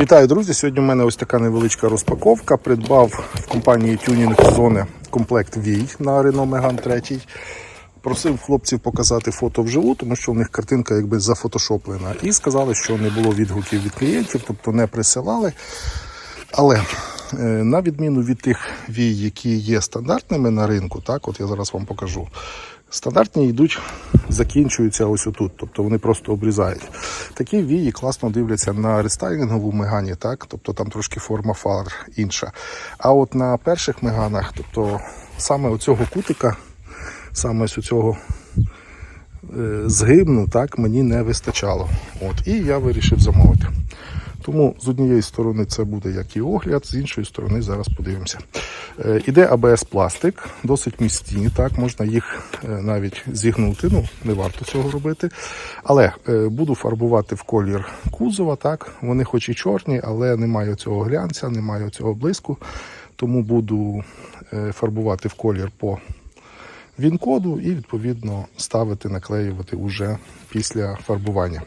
Вітаю, друзі! Сьогодні в мене ось така невеличка розпаковка. Придбав в компанії Tuning Зони комплект Вій на Renault Megane 3. Просив хлопців показати фото вживу, тому що в них картинка якби зафотошоплена. І сказали, що не було відгуків від клієнтів, тобто не присилали. Але е, на відміну від тих вій, які є стандартними на ринку, так, от я зараз вам покажу. Стандартні йдуть, закінчуються ось отут, тобто вони просто обрізають. Такі вії класно дивляться на рестайлінгову мегані, так, тобто там трошки форма фар інша. А от на перших меганах, тобто саме оцього кутика, саме ось цього е, згибну, так, мені не вистачало. От, і я вирішив замовити. Тому з однієї сторони це буде як і огляд, з іншої сторони зараз подивимося. Е, Іде АБС пластик, досить міцні, так, можна їх е, навіть зігнути, ну не варто цього робити. Але е, буду фарбувати в колір кузова, так, вони хоч і чорні, але немає цього глянця, немає цього блиску. Тому буду фарбувати в колір по він-коду і відповідно ставити, наклеювати уже після фарбування.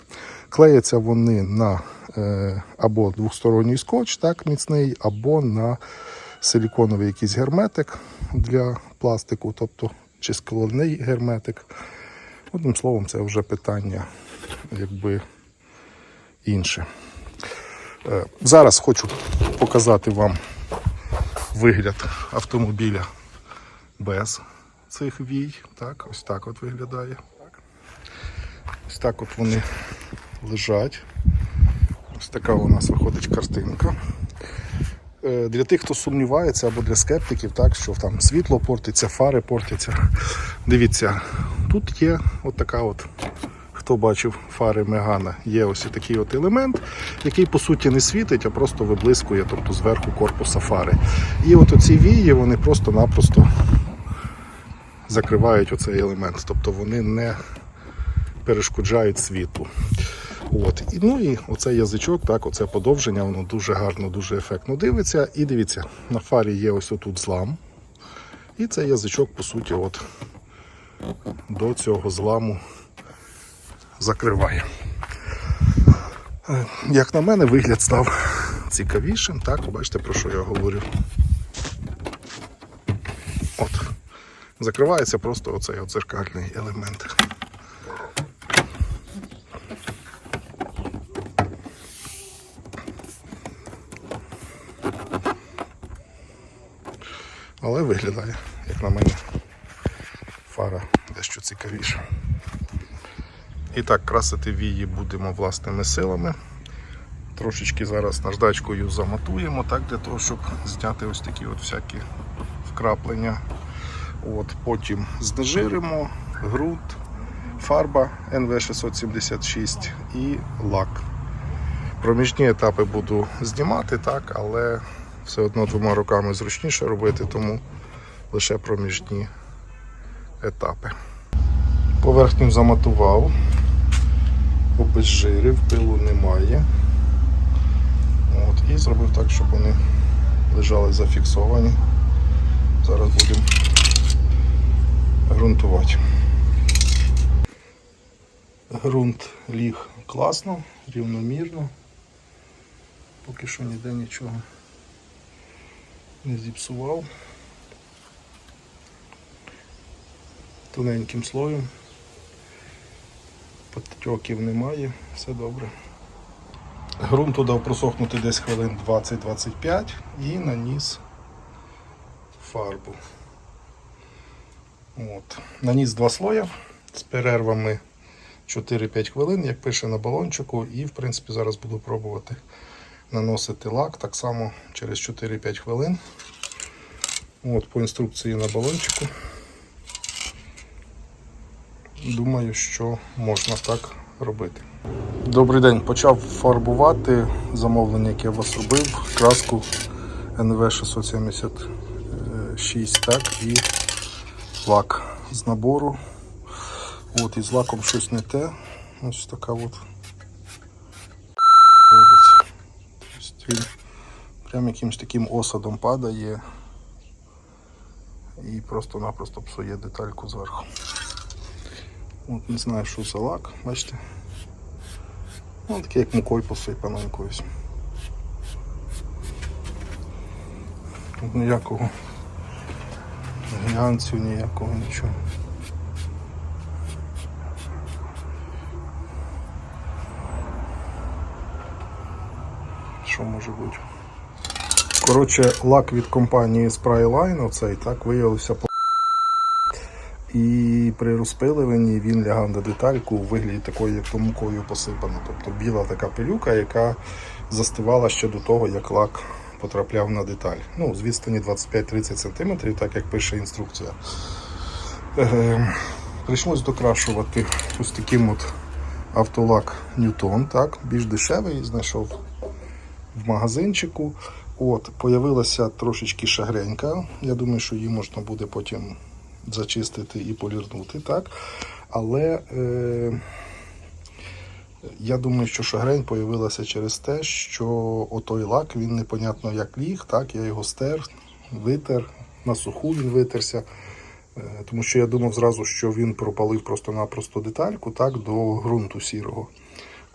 Клеяться вони на е, або двосторонній скотч, так міцний, або на силіконовий якийсь герметик для пластику, тобто чи скляний герметик. Одним словом, це вже питання якби інше. Е, зараз хочу показати вам вигляд автомобіля без цих вій. Так, ось так от виглядає. Ось так от вони лежать. Ось така у нас виходить картинка. Е, Для тих, хто сумнівається, або для скептиків, так, що там світло портиться, фари портяться. Дивіться, тут є от така от, хто бачив фари Мегана, є ось такий от елемент, який по суті не світить, а просто виблискує, тобто зверху корпуса фари. І от оці вії, вони просто-напросто закривають оцей елемент, тобто вони не перешкоджають світлу. От. І, ну і оцей язичок, так, оце подовження, воно дуже гарно, дуже ефектно дивиться. І дивіться, на фарі є ось отут злам. І цей язичок, по суті, от до цього зламу закриває. Як на мене, вигляд став цікавішим, так, бачите, про що я говорю. От. Закривається просто оцей от зеркальний елемент. Але виглядає, як на мене, фара дещо цікавіша. І так, красити вії будемо власними силами. Трошечки зараз наждачкою заматуємо, так, для того, щоб зняти ось такі от всякі вкраплення. От, потім знежиримо, ґрунт, фарба NV676 і лак. Проміжні етапи буду знімати, так, але все одно двома руками зручніше робити, тому лише проміжні етапи. Поверхню заматував, обезжирив, пилу немає. От, і зробив так, щоб вони лежали зафіксовані. Зараз будемо ґрунтувати. Ґрунт ліг класно, рівномірно. Поки що ніде нічого не зіпсував. Тоненьким слоєм. Потьоків немає, все добре. Грунту дав просохнути десь хвилин 20-25 і наніс фарбу. От. Наніс два слоя з перервами 4-5 хвилин, як пише на балончику, і в принципі зараз буду пробувати наносити лак так само через 4-5 хвилин. От, По інструкції на балончику. Думаю, що можна так робити. Добрий день. Почав фарбувати замовлення, яке я вас робив, краску NV676 так, і лак з набору. От, і з лаком щось не те. Ось така от він прям якимось таким осадом падає і просто-напросто псує детальку зверху. От Не знаю, що за лак, бачите? Ну, Такий як мукою посипаненько ось. Ніякого глянцю, ніякого нічого. Що може бути? Коротше, лак від компанії Spryline, оцей так виявився по і при розпиливанні він лягав на детальку у вигляді такої, як то мукою посипано. Тобто біла така пилюка, яка застивала ще до того, як лак потрапляв на деталь. Ну, з відстані 25-30 см, так як пише інструкція. Е, прийшлось докрашувати ось таким от автолак Ньютон, так, більш дешевий, знайшов в магазинчику. От, появилася трошечки шагренька. Я думаю, що її можна буде потім зачистити і полірнути, так. Але е, я думаю, що шагрень появилася через те, що отой лак він непонятно як ліг, так, я його стер, витер, на суху він витерся. Е, Тому що я думав зразу, що він пропалив просто-напросто детальку так, до ґрунту сірого.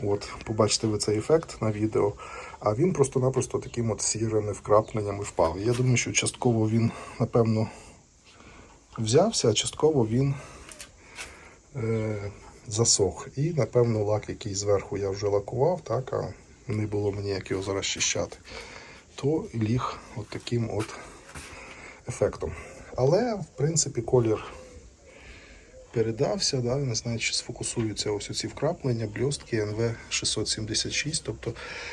От, побачите ви цей ефект на відео. А він просто-напросто таким от сірими вкрапленнями впав. Я думаю, що частково він, напевно, взявся, а частково він е, засох. І, напевно, лак, який зверху я вже лакував, так, а не було мені як його зараз чищати, то ліг от таким от ефектом. Але, в принципі, колір передався, да, знаю, чи сфокусуються ось ці вкраплення, бльостки НВ 676. Тобто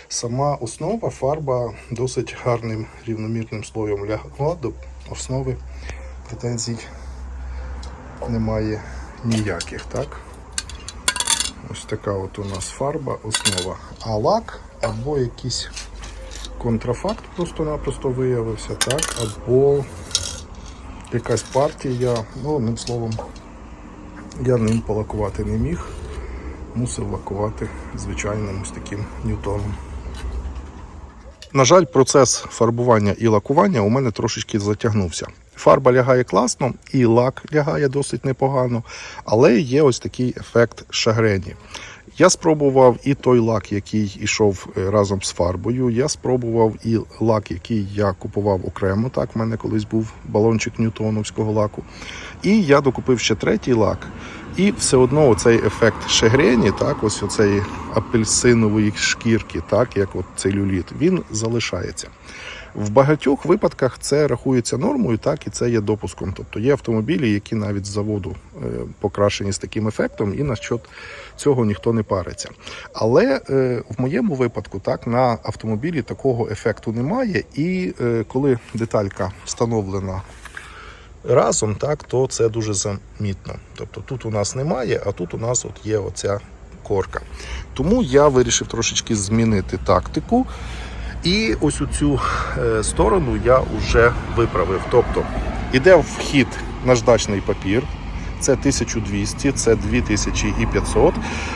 сама основа, фарба досить гарним рівномірним слоєм лягла до основи. Претензій немає ніяких. так. Ось така от у нас фарба, основа. А лак або якийсь контрафакт просто-напросто виявився, так, або якась партія, ну, одним словом, я ним полакувати не міг. Мусив лакувати звичайним ось таким ньютоном. На жаль, процес фарбування і лакування у мене трошечки затягнувся. Фарба лягає класно, і лак лягає досить непогано, але є ось такий ефект шагрені. Я спробував і той лак, який йшов е, разом з фарбою. Я спробував і лак, який я купував окремо. Так, в мене колись був балончик ньютоновського лаку. І я докупив ще третій лак. І все одно оцей ефект шегрені, так, ось оцеї апельсинової шкірки, так, як от целюліт, він залишається. В багатьох випадках це рахується нормою, так і це є допуском. Тобто є автомобілі, які навіть з заводу е, покрашені з таким ефектом, і на що цього ніхто не париться. Але е, в моєму випадку так на автомобілі такого ефекту немає. І е, коли деталька встановлена разом, так, то це дуже замітно. Тобто тут у нас немає, а тут у нас от є оця корка. Тому я вирішив трошечки змінити тактику. І ось у цю е, сторону я вже виправив. Тобто іде в хід наждачний папір, це 1200, це 2500,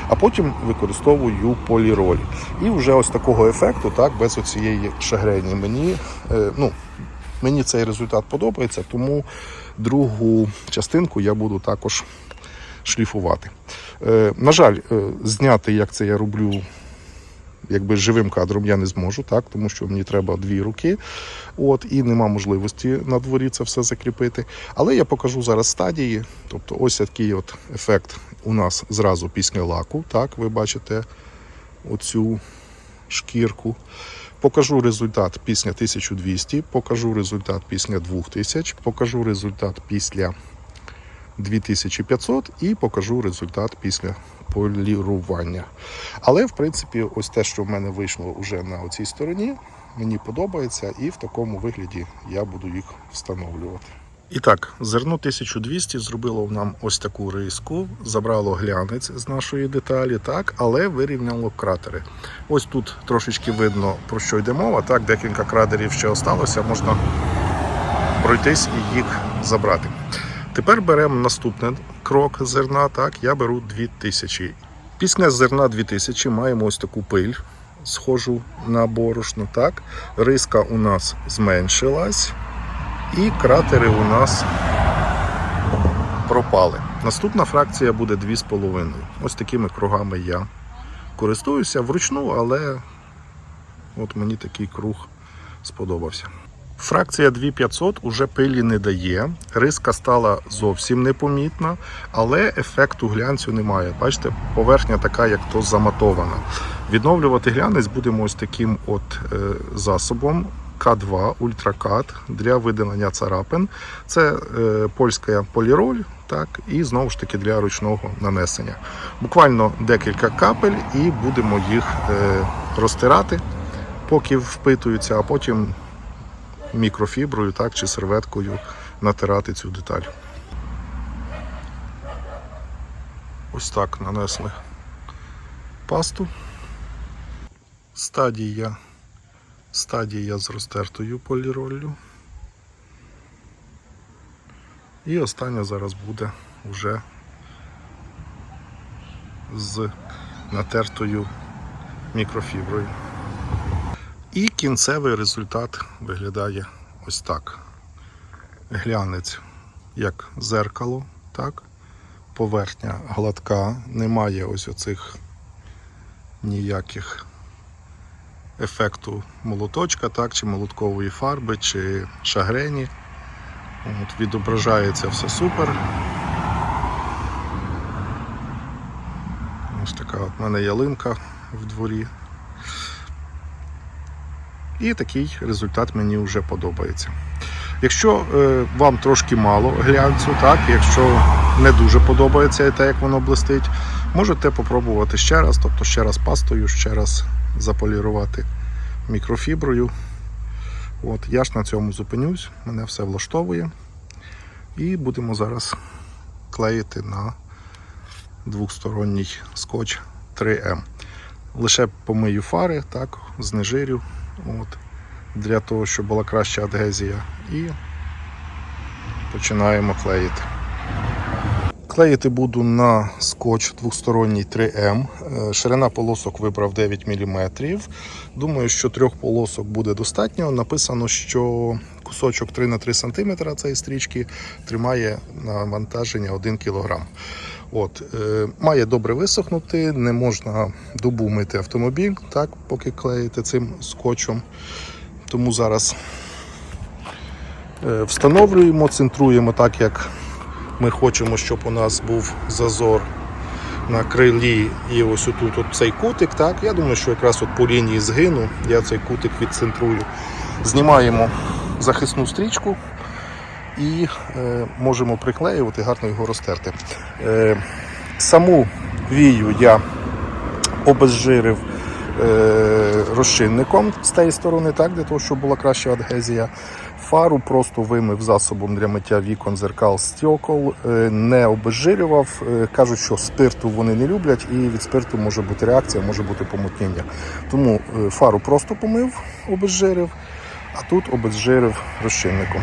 а потім використовую поліроль. І вже ось такого ефекту, так, без оцієї шагрені. Мені, е, ну, мені цей результат подобається, тому другу частинку я буду також шліфувати. Е, на жаль, зняти, як це я роблю якби живим кадром я не зможу, так, тому що мені треба дві руки, от, і нема можливості на дворі це все закріпити. Але я покажу зараз стадії. Тобто ось такий от ефект у нас зразу після лаку. Так, ви бачите оцю шкірку. Покажу результат після 1200, покажу результат після 2000, покажу результат після 2500 і покажу результат після полірування. Але, в принципі, ось те, що в мене вийшло вже на цій стороні, мені подобається, і в такому вигляді я буду їх встановлювати. І так, зерно 1200 зробило нам ось таку риску, забрало глянець з нашої деталі, так, але вирівняло кратери. Ось тут трошечки видно про що йде мова. Так, декілька кратерів ще осталося, можна пройтись і їх забрати. Тепер беремо наступний крок зерна. Так, я беру 2000. Після зерна 2000 маємо ось таку пиль, схожу на борошно. Так, риска у нас зменшилась, і кратери у нас пропали. Наступна фракція буде 2,5. Ось такими кругами я користуюся вручну, але от мені такий круг сподобався. Фракція 2500 уже пилі не дає. Риска стала зовсім непомітна, але ефекту глянцю немає. Бачите, поверхня така, як то заматована. Відновлювати глянець будемо ось таким от е, засобом. К2 ультракат для видалення царапин. Це е, польська поліроль, так, і знову ж таки для ручного нанесення. Буквально декілька капель, і будемо їх е, розтирати, поки впитуються, а потім мікрофіброю так, чи серветкою натирати цю деталь. Ось так нанесли пасту. Стадія, стадія з розтертою поліроллю. І остання зараз буде вже з натертою мікрофіброю. І кінцевий результат виглядає ось так. Глянець як зеркало, так? Поверхня гладка, немає ось оцих ніяких ефекту молоточка, так, чи молоткової фарби, чи шагрені. От, відображається все супер. Ось така от в мене ялинка в дворі. І такий результат мені вже подобається. Якщо е, вам трошки мало глянцю, так, якщо не дуже подобається те, як воно блистить, можете попробувати ще раз, тобто ще раз пастою, ще раз заполірувати мікрофіброю. От, я ж на цьому зупинюсь, мене все влаштовує. І будемо зараз клеїти на двохсторонній скотч 3М. Лише помию фари, так, знежирю, от, для того, щоб була краща адгезія. І починаємо клеїти. Клеїти буду на скотч двосторонній 3М. Е, Ширина полосок вибрав 9 мм. Думаю, що трьох полосок буде достатньо. Написано, що кусочок 3 на 3 см цієї стрічки тримає навантаження 1 кг. От, е, має добре висохнути, не можна добу мити автомобіль, так, поки клеїте цим скотчем. Тому зараз е, встановлюємо, центруємо так, як ми хочемо, щоб у нас був зазор на крилі і ось отут от цей кутик. Так, я думаю, що якраз от по лінії згину я цей кутик відцентрую. Знімаємо захисну стрічку і е, можемо приклеювати, гарно його розтерти. Е, саму вію я обезжирив е, розчинником з тієї сторони, так, для того, щоб була краща адгезія. Фару просто вимив засобом для миття вікон, зеркал, стекол, не обезжирював. Кажуть, що спирту вони не люблять, і від спирту може бути реакція, може бути помутнення. Тому фару просто помив, обезжирив, а тут обезжирив розчинником.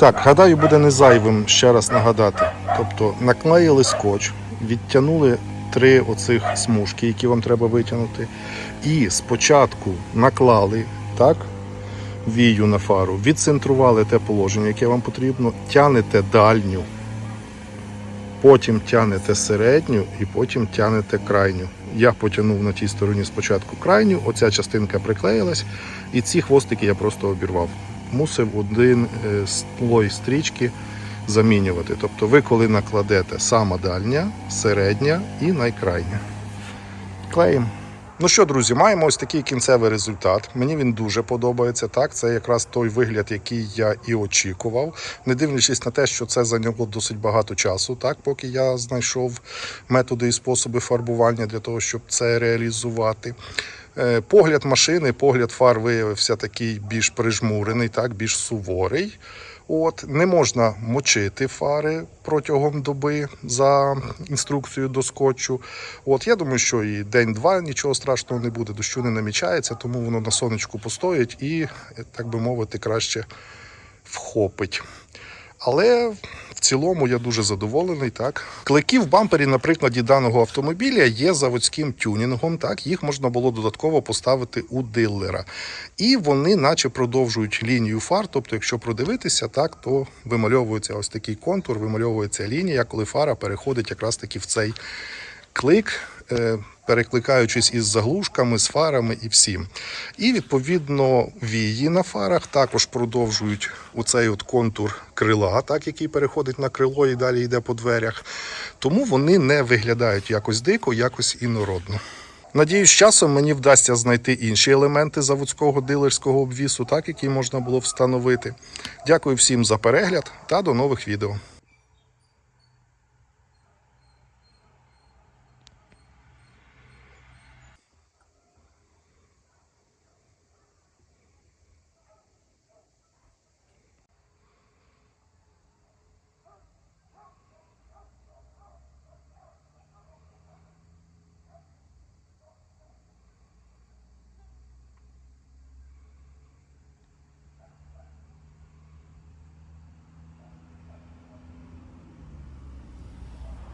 Так, гадаю, буде не зайвим ще раз нагадати. Тобто наклеїли скотч, відтягнули три оцих смужки, які вам треба витягнути. І спочатку наклали так, вію на фару, відцентрували те положення, яке вам потрібно, тянете дальню, потім тянете середню і потім тянете крайню. Я потягнув на тій стороні спочатку крайню, оця частинка приклеїлась, і ці хвостики я просто обірвав. Мусив один е, слой стрічки замінювати. Тобто ви, коли накладете сама дальня, середня і найкрайня. Клеїмо. Ну що, друзі, маємо ось такий кінцевий результат. Мені він дуже подобається. Так, це якраз той вигляд, який я і очікував, не дивлячись на те, що це зайняло досить багато часу, так, поки я знайшов методи і способи фарбування для того, щоб це реалізувати. Е, Погляд машини, погляд фар виявився такий більш прижмурений, так, більш суворий. От, не можна мочити фари протягом доби за інструкцією до скотчу. От, я думаю, що і день-два нічого страшного не буде, дощу не намічається, тому воно на сонечку постоїть і, так би мовити, краще вхопить. Але в цілому я дуже задоволений. Так, клики в бампері, на прикладі даного автомобіля, є заводським тюнінгом. Так, їх можна було додатково поставити у дилера. І вони, наче, продовжують лінію фар. Тобто, якщо продивитися, так, то вимальовується ось такий контур, вимальовується лінія, коли фара переходить якраз таки в цей клик. Е, перекликаючись із заглушками, з фарами і всім. І відповідно вії на фарах також продовжують оцей от контур крила, так, який переходить на крило і далі йде по дверях. Тому вони не виглядають якось дико, якось інородно. Надіюсь, з часом мені вдасться знайти інші елементи заводського дилерського обвісу, так, які можна було встановити. Дякую всім за перегляд та до нових відео.